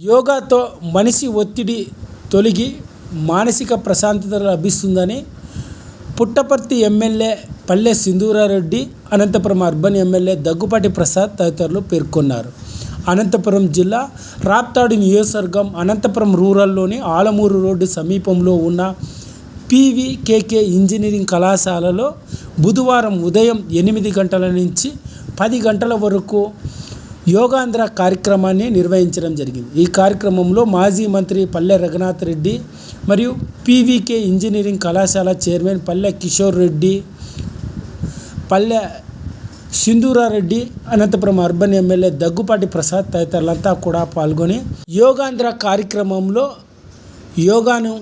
యోగాతో మనిషి ఒత్తిడి తొలగి మానసిక ప్రశాంతత లభిస్తుందని Puttaparthi MLA Palle Sindhura Reddy Anantapur urban MLA Daggupati Prasad తదితరులు పేర్కొన్నారు. అనంతపురం జిల్లా రాప్తాడు నియోజకవర్గం అనంతపురం రూరల్లోని ఆలమూరు రోడ్డు సమీపంలో ఉన్న పీవీకేకే ఇంజనీరింగ్ కళాశాలలో బుధవారం ఉదయం ఎనిమిది గంటల నుంచి పది గంటల వరకు యోగాంధ్ర కార్యక్రమాన్ని నిర్వహించడం జరిగింది. ఈ కార్యక్రమంలో మాజీ మంత్రి పల్లె రఘునాథ్ రెడ్డి మరియు పీవీకే ఇంజనీరింగ్ కళాశాల చైర్మన్ పల్లె కిషోర్ రెడ్డి పల్లె సింధూరారెడ్డి అనంతపురం అర్బన్ ఎమ్మెల్యే దగ్గుపాటి ప్రసాద్ తదితరులంతా కూడా పాల్గొని యోగాంధ్ర కార్యక్రమంలో యోగాను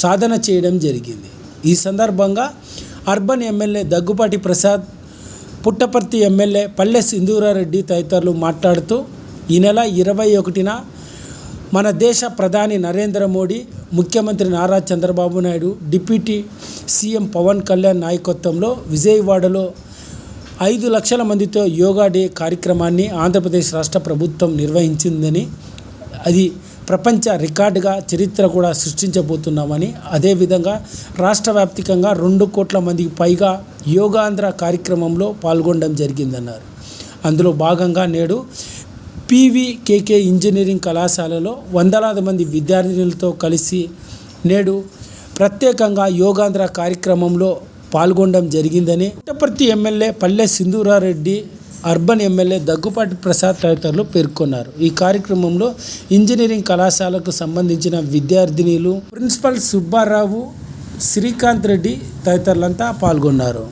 సాధన చేయడం జరిగింది. ఈ సందర్భంగా urban MLA Daggupati Prasad Puttaparthi MLA Palle Sindhura Reddy తదితరులు మాట్లాడుతూ ఈ నెల ఇరవై ఒకటిన మన దేశ ప్రధాని నరేంద్ర మోడీ ముఖ్యమంత్రి నారా చంద్రబాబు నాయుడు డిప్యూటీ సీఎం పవన్ కళ్యాణ్ నాయకత్వంలో విజయవాడలో ఐదు లక్షల మందితో యోగా డే కార్యక్రమాన్ని ఆంధ్రప్రదేశ్ రాష్ట్ర ప్రభుత్వం నిర్వహించిందని అది ప్రపంచ రికార్డుగా చరిత్ర కూడా సృష్టించబోతున్నామని అదేవిధంగా రాష్ట్ర వ్యాప్తికంగా రెండు కోట్ల మందికి పైగా యోగాంధ్ర కార్యక్రమంలో పాల్గొనడం జరిగిందన్నారు. అందులో భాగంగా నేడు పీవీకేకే ఇంజనీరింగ్ కళాశాలలో వందలాది మంది విద్యార్థినులతో కలిసి నేడు ప్రత్యేకంగా యోగాంధ్ర కార్యక్రమంలో పాల్గొనడం జరిగిందని Puttaparthi MLA Palle Sindhura Reddy urban MLA Daggupati Prasad తదితరులు పేర్కొన్నారు. ఈ కార్యక్రమంలో ఇంజనీరింగ్ కళాశాలకు సంబంధించిన విద్యార్థినిలు ప్రిన్సిపల్ సుబ్బారావు శ్రీకాంత్ రెడ్డి తదితరులంతా పాల్గొన్నారు.